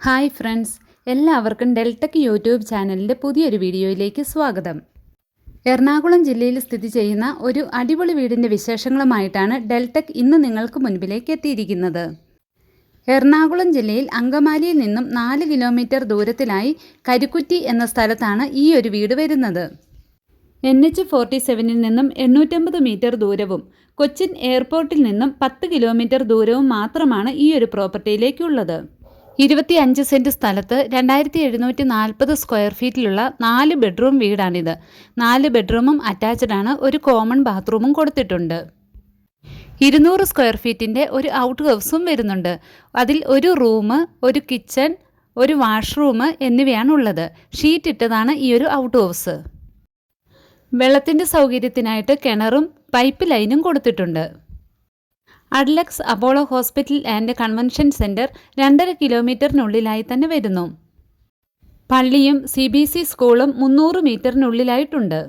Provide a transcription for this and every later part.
Hi friends എല്ലാവർക്കും Deltech YouTube ചാനലിന്റെ പുതിയൊരു വീഡിയോയിലേക്ക് സ്വാഗതം. എറണാകുളം ജില്ലയിൽ സ്ഥിതി ചെയ്യുന്ന ഒരു അടിപൊളി വീടിന്റെ വിശേഷങ്ങളുമായിട്ടാണ് ഡെൽടെക് ഇന്ന് നിങ്ങൾക്ക് മുൻപിലേക്ക് എത്തിയിരിക്കുന്നത്. എറണാകുളം ജില്ലയിൽ അങ്കമാലിയിൽ നിന്നും നാല് കിലോമീറ്റർ ദൂരത്തിലായി കരിക്കുറ്റി എന്ന സ്ഥലത്താണ് ഈ ഒരു വീട് വരുന്നത്. എൻ എച്ച് ഫോർട്ടി സെവനിൽ നിന്നും എണ്ണൂറ്റമ്പത് മീറ്റർ ദൂരവും കൊച്ചിൻ എയർപോർട്ടിൽ നിന്നും പത്ത് കിലോമീറ്റർ ദൂരവും മാത്രമാണ് ഈ ഒരു പ്രോപ്പർട്ടിയിലേക്കുള്ളത്. ഇരുപത്തി അഞ്ച് സെന്റ് സ്ഥലത്ത് രണ്ടായിരത്തി എഴുന്നൂറ്റി നാൽപ്പത് സ്ക്വയർ ഫീറ്റിലുള്ള നാല് ബെഡ്റൂം വീടാണിത്. നാല് ബെഡ്റൂമും അറ്റാച്ച്ഡ് ആണ് ഒരു കോമൺ ബാത്റൂമും കൊടുത്തിട്ടുണ്ട്. ഇരുന്നൂറ് സ്ക്വയർ ഫീറ്റിന്റെ ഒരു ഔട്ട് ഹൗസും വരുന്നുണ്ട്. അതിൽ ഒരു റൂം ഒരു കിച്ചൺ ഒരു വാഷ്റൂം എന്നിവയാണ് ഉള്ളത് ഷീറ്റ് ഇട്ടതാണ് ഈ ഒരു ഔട്ട് ഹൗസ് വെള്ളത്തിന്റെ സൗകര്യത്തിനായിട്ട് കിണറും പൈപ്പ് ലൈനും കൊടുത്തിട്ടുണ്ട്. Adlux Apollo hospital and convention centre രണ്ടര കിലോമീറ്ററിനുള്ളിലായി തന്നെ വരുന്നു. പള്ളിയും സി ബി സി സ്കൂളും മുന്നൂറ് മീറ്ററിനുള്ളിലായിട്ടുണ്ട്.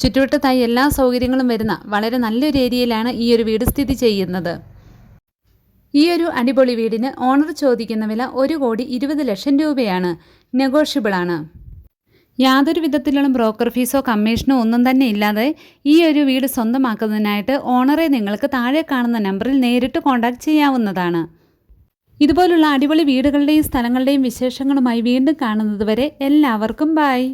ചുറ്റുവട്ടത്തായി എല്ലാ സൗകര്യങ്ങളും വരുന്ന വളരെ നല്ലൊരു ഏരിയയിലാണ് ഈ ഒരു വീട് സ്ഥിതി ചെയ്യുന്നത്. ഈ ഒരു അടിപൊളി വീടിന് ഓണർ ചോദിക്കുന്ന വില ഒരു കോടി ഇരുപത് ലക്ഷം രൂപയാണ്. നെഗോഷ്യബിൾ ആണ് യാതൊരു വിധത്തിലുള്ള ബ്രോക്കർ ഫീസോ കമ്മീഷനോ ഒന്നും തന്നെ ഇല്ലാതെ ഈ ഒരു വീട് സ്വന്തമാക്കുന്നതിനായിട്ട് ഓണറെ നിങ്ങൾക്ക് താഴെ കാണുന്ന നമ്പറിൽ നേരിട്ട് കോൺടാക്ട് ചെയ്യാവുന്നതാണ്. ഇതുപോലുള്ള അടിപൊളി വീടുകളുടെയും സ്ഥലങ്ങളുടെയും വിശേഷങ്ങളുമായി വീണ്ടും കാണുന്നതുവരെ എല്ലാവർക്കും ബായ്